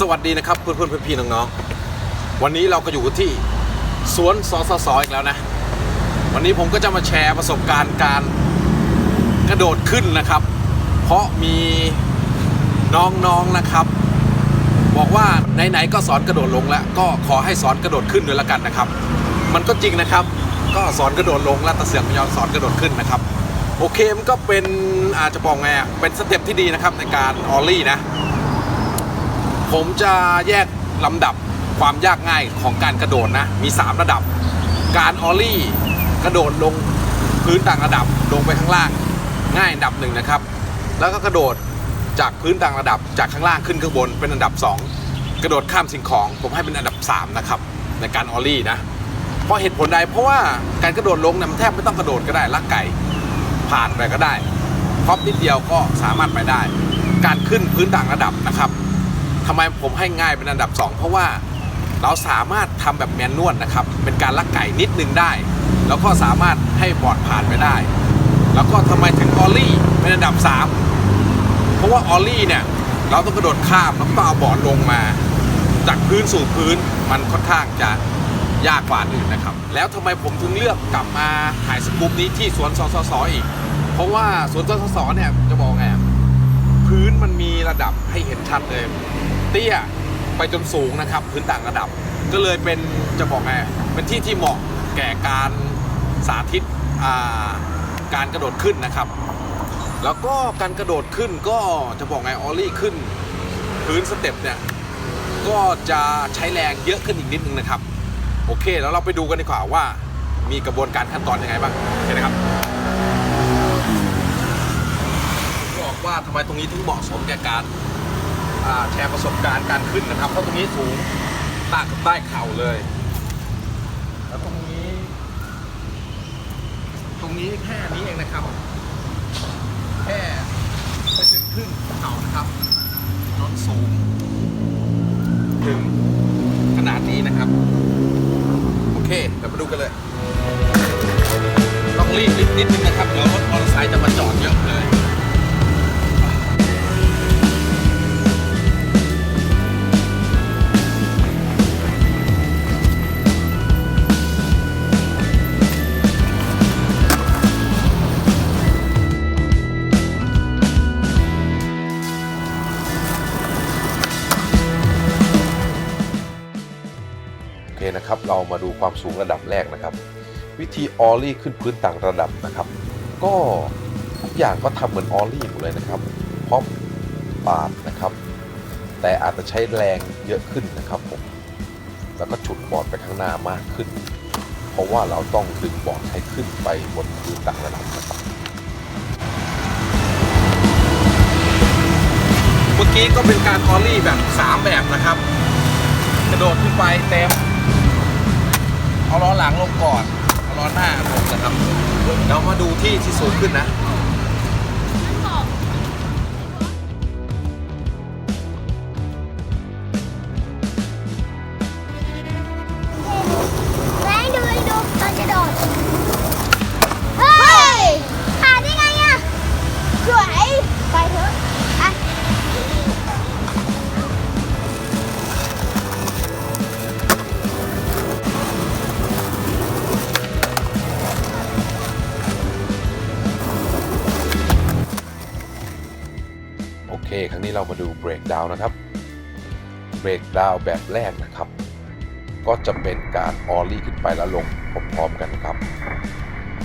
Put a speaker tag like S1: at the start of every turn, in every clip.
S1: สวัสดีนะครับเพื่อนเพื่อนๆพี่น้องๆ วันนี้เราก็อยู่ที่สวนสสสอีกแล้วนะ วันนี้ผมก็จะมาแชร์ประสบการณ์การกระโดดขึ้นนะครับ เพราะมีน้องๆนะครับ บอกว่าไหนๆก็สอนกระโดดลงแล้ว ก็ขอให้สอนกระโดดขึ้นด้วยละกันนะครับ มันก็จริงนะครับ ก็สอนกระโดดลงแล้วแต่เสือกไม่ยอมสอนกระโดดขึ้นนะครับ โอเคมันก็เป็นอาจจะบอกไงเป็นสเต็ปที่ดีนะครับในการออลลี่นะ ผมจะแยกลำดับความยากง่ายของการกระโดดนะ มี 3 ระดับ การออลลี่กระโดดลงพื้นต่างระดับลงไปข้างล่างง่ายอันดับหนึ่งนะครับ แล้วก็กระโดดจากพื้นต่างระดับจากข้างล่างขึ้นข้างบนเป็นอันดับ 2 กระโดดข้ามสิ่งของผมให้เป็นอันดับ 3 นะครับ ในการออลลี่นะเพราะเหตุผลใดเพราะว่าการกระโดดลงเนี่ยมันแทบไม่ต้องกระโดดก็ได้ลักไก่ผ่านไปก็ได้พอบนิดเดียวก็สามารถไปได้ การขึ้นพื้นต่างระดับนะครับ ทำไมผมให้ง่ายเป็นอันดับ 2 เพราะว่าเราสามารถทำแบบแมนนวลนะครับ เป็นการลักไก่นิดนึงได้ แล้วก็สามารถให้บอร์ดผ่านไปได้ แล้วก็ทำไมถึงออลลี่เป็นอันดับ 3 เพราะว่าออลลี่เนี่ยเราต้องกระโดดข้ามแล้วก็เอาบอร์ดลงมา จากพื้นสู่พื้นมันค่อนข้างจะยากกว่าอื่นนะครับ แล้วทำไมผมถึงเลือกกลับมาถ่ายสกู๊ปนี้ที่สวนสสสอีก เพราะว่าสวนสสสเนี่ยจะบอกไงอะพื้นมันมีระดับให้เห็นชัดเลย ตี้ยไปจนสูงนะครับพื้นต่างระดับ ก็เลยเป็นจะบอกไงเป็นที่ที่เหมาะแก่การสาธิตาการกระโดดขึ้นนะครับ แล้วก็การกระโดดขึ้นก็จะบอกไงออลลี่ขึ้น พื้นสเต็ปเนี่ยก็จะใช้แรงเยอะขึ้นอีกนิดนึงนะครับ โอเคแล้วเราไปดูกันดีกว่าว่ามีกระบวนการขั้นตอนยังไงบ้างโอเคนะครับบอกว่าทำไมตรงนี้ถึงเหมาะสมแก่การ แชร์ประสบการณ์การขึ้นนะครับ เพราะตรงนี้สูงตากับใต้เข่าเลย แล้วตรงนี้ ตรงนี้แค่นี้เองนะครับ แค่ไปถึงครึ่งเข่านะครับนนสูง เคนะครับเรามาดูความสูงระดับแรกนะครับ วิธีออลลี่ขึ้นพื้นต่างระดับนะครับ ก็ทุกอย่างก็ทำเหมือนออลลี่หมดเลยนะครับพร้อมปาดนะครับ แต่อาจจะใช้แรงเยอะขึ้นนะครับผมแล้วก็ฉุดบอร์ดไปข้างหน้ามากขึ้น เพราะว่าเราต้องดึงบอร์ดให้ขึ้นไปบนพื้นต่างระดับนะครับเมื่อกี้ก็เป็นการออลลี่แบบ 3 แบบนะครับ กระโดดขึ้นไปเต็ม เอาล้อหลังลงก่อนเอาล้อหน้าลงนะครับเดี๋ยวมาดูที่ที่สูงขึ้นนะ
S2: อเค
S1: ครั้งนี้เรามาดูเบรกดาวนะครับเบรกดาวแบบแรกนะครับ ก็จะเป็นการออลลี่ขึ้นไปแล้วลงพร้อมๆกันครับ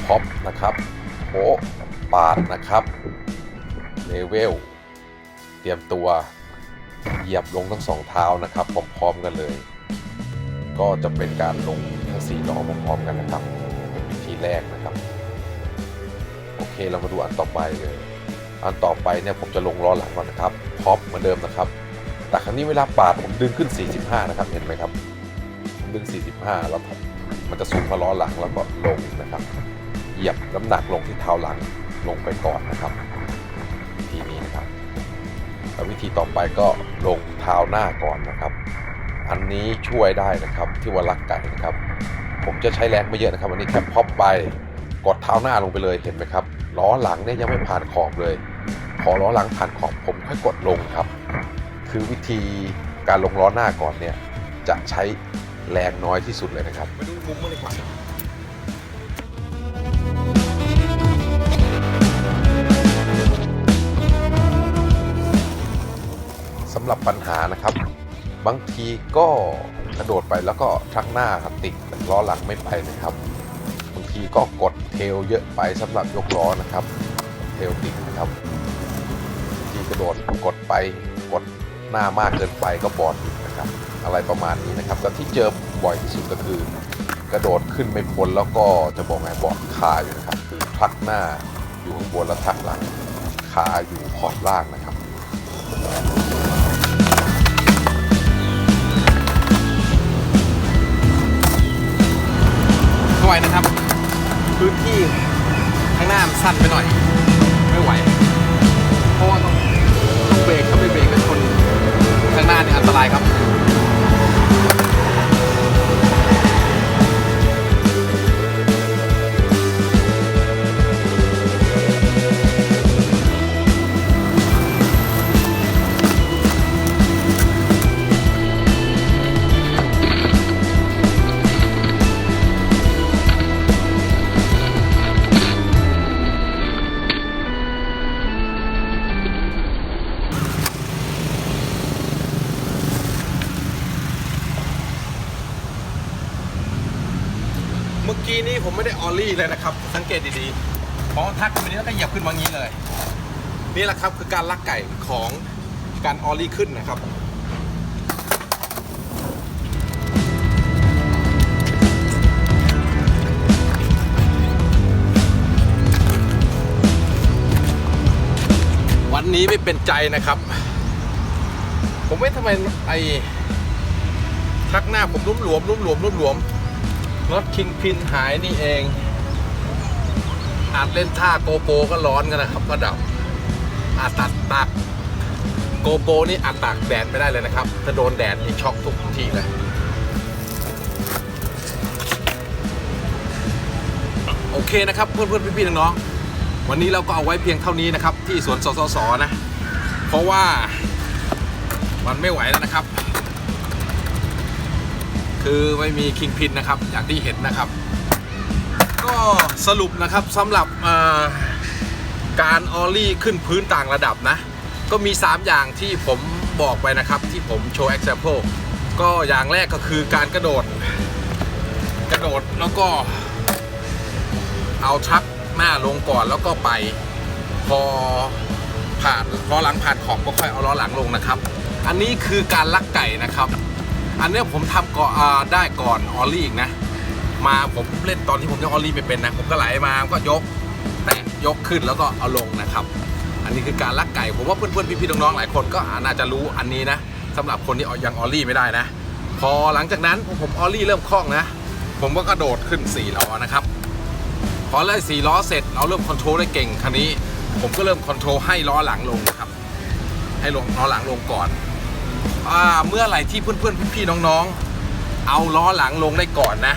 S1: พอปนะครับโผปาดนะครับเลเวลเตรียมตัวเหยียบลงทั้งสองเท้านะครับพร้อมๆกันเลย ก็จะเป็นการลงทั้งสี่ล้อพร้อมๆกันนะครับเป็นวิธีแรกนะครับ โอเคเรามาดูอันต่อไปเลย อันต่อไปเนี่ยผมจะลงล้อหลังก่อนนะครับพอปเหมือนเดิมนะครับ แต่ครั้งนี้เวลาปาดผมดึงขึ้น 45 นะครับ เห็นไหมครับ ดึง 45 แล้วผมมันจะสูงมาล้อหลังแล้วก็ลงนะครับ เหยียบน้ำหนักลงที่เท้าหลังลงไปก่อนนะครับวิธีนี้นะครับแล้ววิธีต่อไปก็ลงเท้าหน้าก่อนนะครับ อันนี้ช่วยได้นะครับที่ว่าลักไก่นะครับ ผมจะใช้แรงไม่เยอะนะครับ อันนี้แค่พอปไปกดเท้าหน้าลงไปเลยเห็นไหมครับล้อหลังเนี่ยยังไม่ผ่านขอบเลย พอล้อหลังผ่านขอบผมค่อยกดลงครับ คือวิธี
S3: การลงล้อหน้าก่อนเนี่ยจะใช้แรงน้อยที่สุดเลยนะครับ
S1: ไปดูมุมมันดีกว่า
S3: สำหรับปัญหานะครับ บางทีก็กระโดดไปแล้วก็ชักหน้าครับติดล้อหลังไม่ไปนะครับ บางทีก็กดเทลเยอะไปสำหรับยกล้อนะครับ ทลติดนะครับที่กระโดดกดไปกดหน้ามากเกินไปก็บอดนะครับ อะไรประมาณนี้นะครับแต่ที่เจอบ่อยที่สุดก็คือ กระโดดขึ้นไม่พ้นแล้วก็จะบอกไงบอดคาอยู่นะครับ คือทักหน้าอยู่ข้างบนแล้วทักหลังขาอยู่ขอบล่างนะครับ
S1: เข้ว้นะครับ พื้นที่ข้างหน้ามันสั้นไปหน่อย เบรกถ้าไม่เบรกก็ชนข้างหน้าเนี่ยอันตรายครับ ออลลี่เลยนะครับ สังเกตดีๆพอทักขึ้นไปนี้แล้วก็เหยียบขึ้นมางนี้เลย นี่แหละครับคือการลักไก่ของการออลลี่ขึ้นนะครับวันนี้ไม่เป็นใจนะครับ ผมไม่ทำไมไอ้ทักหน้าผมรุ่มหลวมรุ่มหลวมรุ่มหลวม รถคิงพินหายนี่เองอาจเล่นท่าโกโปก็ร้อนกันนะครับก็ดับอาจตัดตักโกโปนี่อาจตากแดดไม่ได้เลยนะครับ ถ้าโดนแดดนี่ช็อกทุกทีเลยโอเคนะครับเพื่อนเพื่อนๆพี่ๆน้องๆวันนี้เราก็เอาไว้เพียงเท่านี้นะครับ ที่สวนสสสนะ เพราะว่ามันไม่ไหวแล้วนะครับ คือไม่มีคิงพินนะครับอย่างที่เห็นนะครับ ก็สรุปนะครับสำหรับการออลลี่ขึ้นพื้นต่างระดับนะ ก็มี 3 อย่างที่ผมบอกไปนะครับ ที่ผมโชว์ example ก็อย่างแรกก็คือการกระโดด กระโดดแล้วก็เอาชักหน้าลงก่อนแล้วก็ไป พอผ่านล้อหลังผ่านขอบก็ค่อยเอาล้อหลังลงนะครับ อันนี้คือการลักไก่นะครับ อันเนี้ยผมทำก่อนได้ก่อนออลลี่อีกนะ มาผมเล่นตอนที่ผมยังออลลี่ไม่เป็นนะ ผมก็ไหลมาก็ยก แตะยกขึ้นแล้วก็เอาลงนะครับ อันนี้คือการลักไก่ ผมว่าเพื่อนๆพี่ๆน้องๆหลายคนก็น่าจะรู้อันนี้นะสำหรับคนที่ยังออลลี่ไม่ได้นะ พอหลังจากนั้นผมออลลี่เริ่มคล่องนะ ผมก็กระโดดขึ้น4ล้อนะครับพอไล่สี่ล้อเสร็จเราเริ่มคอนโทรลได้เก่งคันนี้ ผมก็เริ่มคอนโทรลให้ล้อหลังลงนะครับ ให้ลงล้อหลังลงก่อน่าเมื่อไหร่ที่เพื่อนๆพี่ๆน้องๆ เอาล้อหลังลงได้ก่อนนะ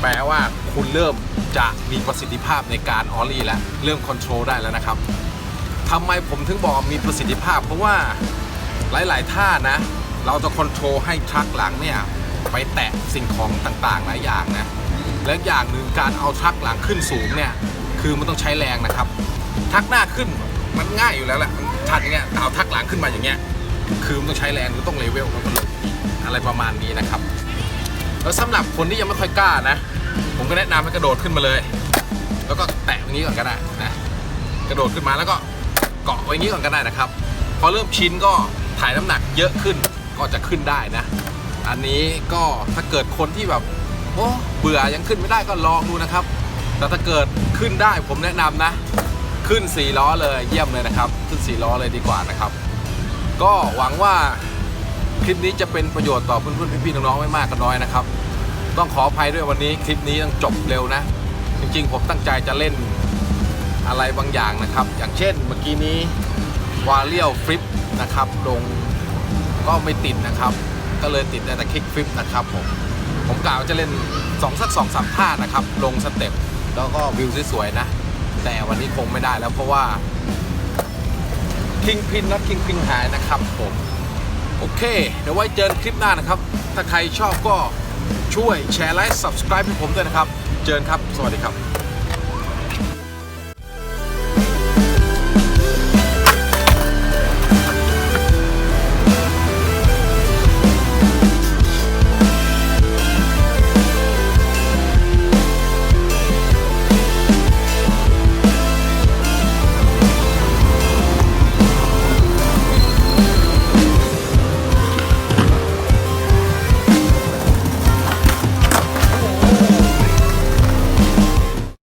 S1: แปลว่าคุณเริ่มจะมีประสิทธิภาพในการออลลี่แล้วเริ่มคอนโทรลได้แล้วนะครับทำไมผมถึงบอกมีประสิทธิภาพ เพราะว่าหลาย ๆ ท่านะ เราจะคอนโทรลให้ทรัคหลังเนี่ยไปแตะสิ่งของต่างๆ หลายอย่างนะและอย่างหนึ่งการเอาทักหลังขึ้นสูงเนี่ยคือมันต้องใช้แรงนะครับ ทักหน้าขึ้นมันง่ายอยู่แล้วแหละทักอย่างเงี้ยเอาทักหลังขึ้นมาอย่างเงี้ย คือมันต้องใช้แรงมันต้องเลเวลมันก็ลงอีกอะไรประมาณนี้นะครับ แล้วสำหรับคนที่ยังไม่ค่อยกล้านะ ผมก็แนะนำให้กระโดดขึ้นมาเลย แล้วก็แตะอย่างนี้ก่อนก็ได้นะกระโดดขึ้นมาแล้วก็เกาะไว้อย่างนี้ก่อนก็ได้นะครับ พอเริ่มชินก็ถ่ายน้ำหนักเยอะขึ้นก็จะขึ้นได้นะ อันนี้ก็ถ้าเกิดคนที่แบบโอ้เบื่อยังขึ้นไม่ได้ก็ลองดูนะครับ แต่ถ้าเกิดขึ้นได้ผมแนะนำนะ ขึ้น4ล้อเลยเยี่ยมเลยนะครับ ขึ้น4ล้อเลยดีกว่านะครับ ก็หวังว่าคลิปนี้จะเป็นประโยชน์ต่อเพื่อนๆพี่ๆน้องๆไม่มากก็น้อยนะครับ ต้องขออภัยด้วยวันนี้คลิปนี้ต้องจบเร็วนะ จริงๆ ผมตั้งใจจะเล่นอะไรบางอย่างนะครับ อย่างเช่นเมื่อกี้นี้วาเลียวฟลิปนะครับลงก็ไม่ติดนะครับ ก็เลยติดแต่คลิกฟลิปนะครับผมผมกล่าวจะเล่น2องสักสองสามท่านะครับ ลงสเต็ปแล้วก็วิวสวยๆนะ แต่วันนี้คงไม่ได้แล้วเพราะว่า คิงพินนะคิงพินหายนะครับผมโอเค เดี๋ยวไว้เจอกันคลิปหน้านะครับ ถ้าใครชอบก็ช่วยแชร์ไลค์ subscribe ให้ผมด้วยนะครับ เจอกันครับ สวัสดีครับ